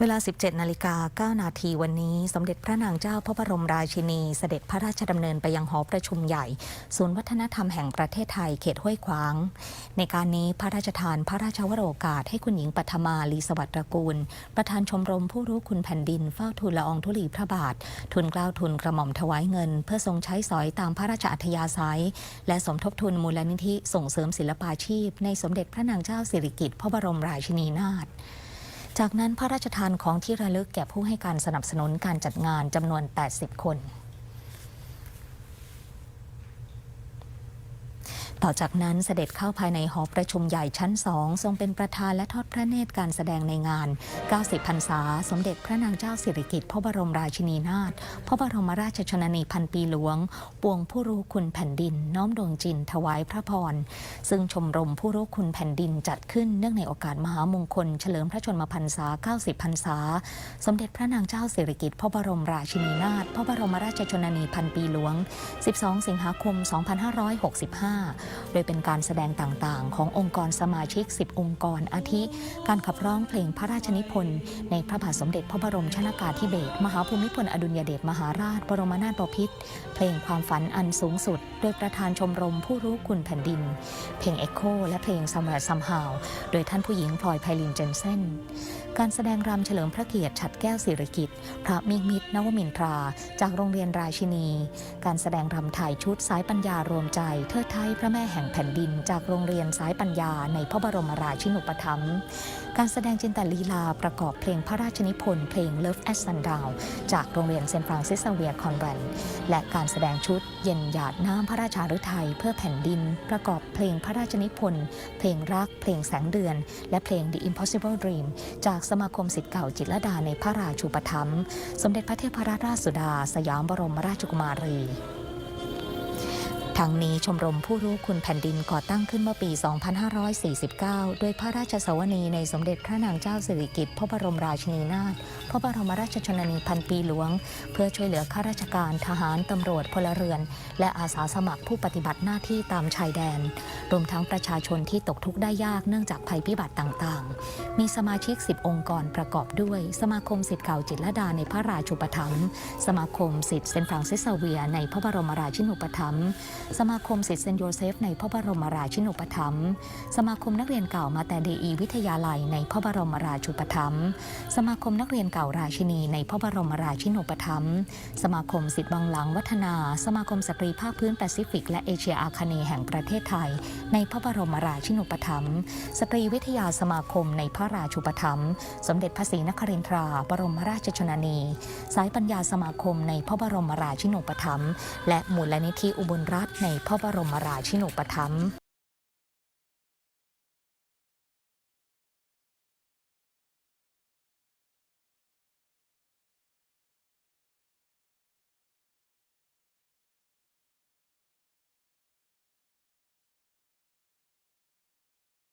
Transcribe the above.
เวลา 17 นาฬิกา 9 นาทีวันนี้สมเด็จพระนางเจ้าพระบรมราชินี เสด็จพระราชดำเนินไปยังหอประชุมใหญ่ ศูนย์วัฒนธรรมแห่งประเทศไทยเขตห้วยขวาง ในการนี้พระราชทานพระราชวโรกาสให้คุณหญิงปัทมาลีสวัสดิ์ตระกูล ประธานชมรมผู้รู้คุณแผ่นดินเฝ้าทูลละอองธุลีพระบาท ทุนกล้าวทุนกระหม่อมถวายเงิน เพื่อทรงใช้สอยตามพระราชอัธยาศัย และสมทบทุนมูลนิธิส่งเสริมศิลปาชีพ ในสมเด็จพระนางเจ้าสิริกิติ์พระบรมราชินีนาถ จากนั้นพระราชทานของที่ระลึกแก่ผู้ให้การสนับสนุนการจัดงานจำนวน 80 คน ต่อจากนั้นเสด็จเข้าภายในหอประชุมใหญ่ชั้นสองทรงเป็นประธานและทอดพระเนตรการแสดงในงาน 90 พรรษา สมเด็จพระนางเจ้าสิริกิติ์พระบรมราชินีนาถพระบรมราชชนนีพันปีหลวง ปวงผู้รู้คุณแผ่นดิน น้อมดวงจินถวายพระพร ซึ่งชมรมผู้รู้คุณแผ่นดินจัดขึ้นเนื่องในโอกาสมหามงคล เฉลิมพระชนมพรรษา 90 พรรษา สมเด็จพระนางเจ้าสิริกิติ์พระบรมราชินีนาถพระบรมราชชนนีพันปีหลวง 12 สิงหาคม 2565โดยเป็นการแสดงต่างๆ ขององค์กรสมาชิก 10 องค์กร อาทิ การขับร้องเพลงพระราชนิพนธ์ในพระบาทสมเด็จพระบรมชนากาธิเบศรมหาภูมิพลอดุลยเดชมหาราช บรมนาถบพิตรเพลงความฝันอันสูงสุด โดยประธานชมรมผู้รู้คุณแผ่นดิน เพลงเอ็กโคและเพลงซัมร์ซัมฮาวโดยท่านผู้หญิงพลอยไพลินเจนเซนการแสดงรำเฉลิมพระเกียรติฉัดแก้วสิริกิตพระมิกมิตรนวมินทรา จากโรงเรียนราชินี การแสดงรำถ่ายชุดสายปัญญารวมใจเทิดไทยพระแม่แห่งแผ่นดิน จากโรงเรียนสายปัญญาในพระบรมราชินุปถัมภ์การแสดงจินตลีลาประกอบเพลงพระราชนิพนธ์เพลง Love at Sundown จากโรงเรียนเซนฟรานซิสเวียร์คอนแวนและการแสดงชุดเย็นหยาดน้ำพระราชาฤทัยเพื่อแผ่นดิน ประกอบเพลงพระราชนิพนธ์เพลงรัก เพลงแสงเดือน และเพลง The Impossible Dream จากสมาคมสิทธิ์เก่าจิตรดาในพระราชูปถัมภ์สมเด็จพระเทพรัตนราชสุดา สยามบรมราชกุมารี ทั้งนี้ชมรมผู้รู้คุณแผ่นดินก่อตั้งขึ้นเมื่อปี 2549โดยพระราชสวนีในสมเด็จพระนางเจ้าสิริกิติ์พระบรมราชินีนาถ พระบรมราชชนนีพันปีหลวง เพื่อช่วยเหลือข้าราชการทหาร ตำรวจพลเรือน และอาสาสมัครผู้ปฏิบัติหน้าที่ตามชายแดน รวมทั้งประชาชนที่ตกทุกข์ได้ยากเนื่องจากภัยพิบัติต่างๆ มีสมาชิก 10 องค์กรประกอบด้วย สมาคมสิทธิ์เก่าจิตรลดาในพระราชูปถัมภ์ สมาคมสิทธิ์เซนฟรานซิสเวียในพระบรมราชินูปถัมภ์สมาคมสิทธิ์เซนโยเซฟในพระบรมราชินูปถัมภ์สมาคมนักเรียนเก่ามาแต่เดอีวิทยาลัยในพระบรมราชูปถัมภ์สมาคมนักเรียนเก่าราชินีในพระบรมราชินูปถัมภ์สมาคมสิทธิ์บางหลังวัฒนา สมาคมสตรีภาคพื้นแปซิฟิก และเอเชียอาคเนย์แห่งประเทศไทย ในพระบรมราชินูปถัมภ์สตรีวิทยาสมาคมในพระราชูปถัมภ์สมเด็จพระศรีนครินทรา บรมราชชนนี สายปัญญาสมาคมในพระบรมราชินูปถัมภ์และมูลนิธิอุบลรัตน์ในพระบรมราชินูปถัมภ์